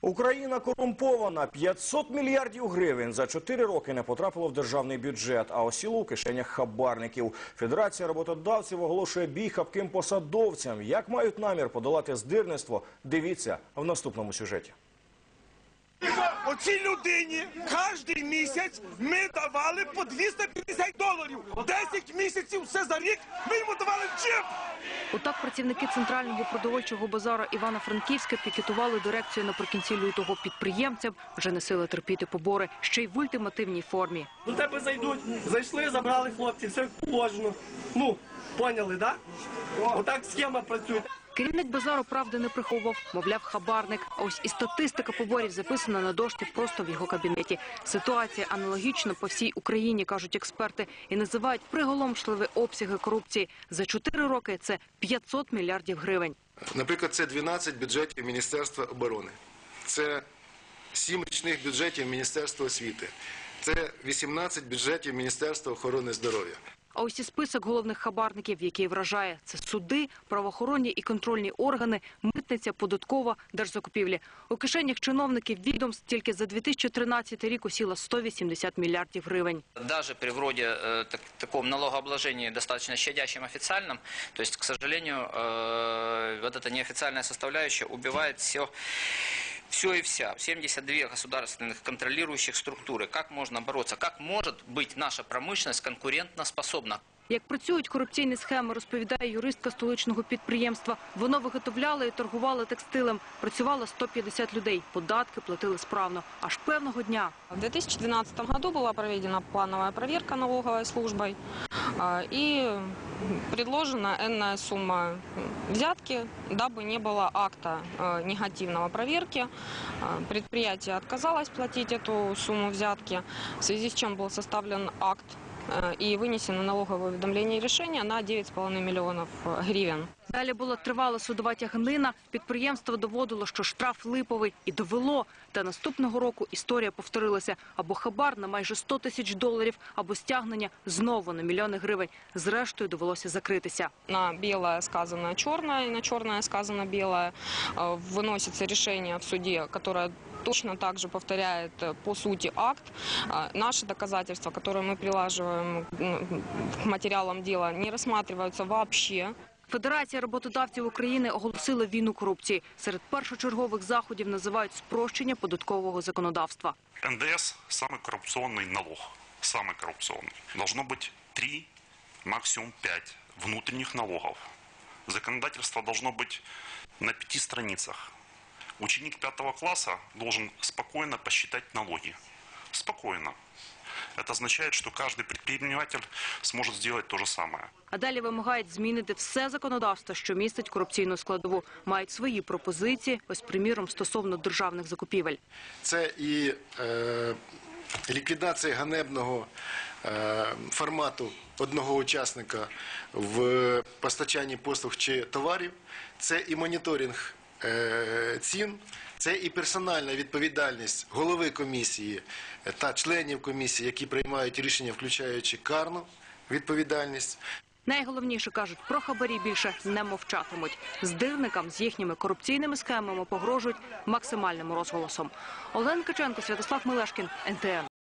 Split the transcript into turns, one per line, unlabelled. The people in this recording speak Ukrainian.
Україна корумпована. 500 мільярдів гривень за 4 роки не потрапило в державний бюджет, а осіло у кишенях хабарників. Федерація роботодавців оголошує бій хапким посадовцям. Як мають намір подолати здирництво, дивіться в наступному сюжеті.
Оцій людині кожен місяць ми давали по 250 доларів. 10 місяців все за рік ми йому давали в джип.
Отак працівники центрального продовольчого базару Івана-Франківська пікетували дирекцію наприкінці лютого підприємцям. Вже не сили терпіти побори, ще й в ультимативній формі.
До тебе зайдуть, зайшли, забрали хлопці, все як положено. Ну, поняли, да? Отак схема працює.
Керівник базару правди не приховував, мовляв, хабарник. А ось і статистика поборів записана на дошці просто в його кабінеті. Ситуація аналогічна по всій Україні, кажуть експерти, і називають приголомшливі обсяги корупції. За чотири роки це 500 мільярдів гривень.
Наприклад, це 12 бюджетів Міністерства оборони, це 7 річних бюджетів Міністерства освіти, це 18 бюджетів Міністерства охорони здоров'я.
А ось і список головних хабарників, який вражає, це суди, правоохоронні і контрольні органи, митниця, податкова, держзакупівлі. У кишенях чиновників відомств тільки за 2013 рік усіло 180 мільярдів гривень.
Даже при вроде э, так- таком налогообложении достаточно щадящем официальном, то есть, к сожалению, э, вот эта неофициальная составляющая убивает все, все и вся. 72 государственных контролирующих структуры. Как можно бороться? Как может быть наша промышленность конкурентоспособна?
Як працюють корупційні схеми, розповідає юристка столичного підприємства. Воно виготовляло і торгувало текстилем. Працювало 150 людей. Податки платили справно. Аж певного дня
В 2012 году была проведена плановая проверка налоговой службой а, и предложена энная сумма взятки, дабы не было акта э, негативного проверки. А, Предприятие отказалось платить эту сумму взятки, в связи с чем был составлен акт э, и вынесено налоговое уведомление и решение на 9,5 миллионов э, гривен.
Далі була тривала судова тяганина. Підприємство доводило, що штраф липовий, і довело. Та наступного року історія повторилася. Або хабар на майже 100 тисяч доларів, або стягнення знову на мільйони гривень. Зрештою довелося закритися.
на белое сказано черное, и на черное сказано белое. Э, Выносится решение в суде, которое точно так же повторяет э, по сути акт. А Наши доказательства, которые мы прилаживаем м, к материалам дела, не рассматриваются вообще.
Федерація роботодавців України оголосила війну корупції. Серед першочергових заходів називають спрощення податкового законодавства.
НДС – самый коррупционный налог. Самый коррупционный. Должно быть три, максимум пять внутренних налогов. Законодательство должно быть на пяти страницах. Ученик пятого класса должен спокойно посчитать налоги. Спокойно. Это означает, что каждый предприниматель сможет сделать то же самое.
А далі вимагають змінити все законодавство, що містить корупційну складову. Мають свої пропозиції, ось приміром стосовно державних закупівель.
Це і е, ліквідація ганебного е, формату одного учасника в постачанні послуг чи товарів, це і моніторинг цін, це і персональна відповідальність голови комісії та членів комісії, які приймають рішення, включаючи карну відповідальність.
Найголовніше кажуть, про хабарі більше не мовчатимуть. Здирникам з їхніми корупційними схемами погрожують максимальним розголосом. Олена Каченко, Святослав Мелешкін, НТН.